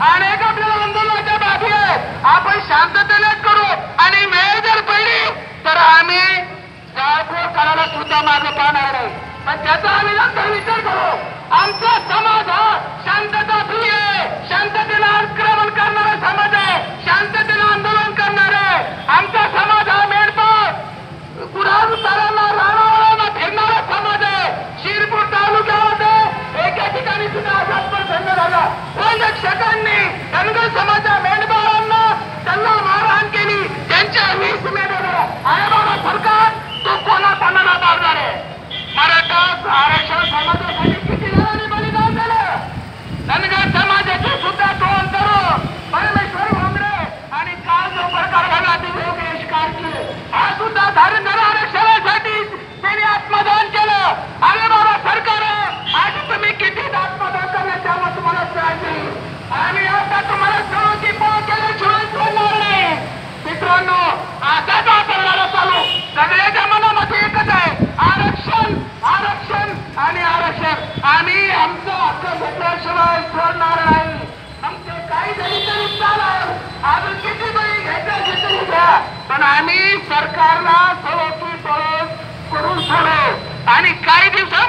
अनेक आपल्याला आंदोलनाच्या बाबी आहेत. आपण शांततेने करू आणि वेळ जर पडली तर आम्ही जाळपोळ करायला सुद्धा मागे पाहणार नाही. पण त्याचा आम्ही नंतर विचार करू. आमचा समाज हा शांतता प्रिय शांततेला தருண सरकारला सळो की पळो करून सोडो आणि काही दिवसात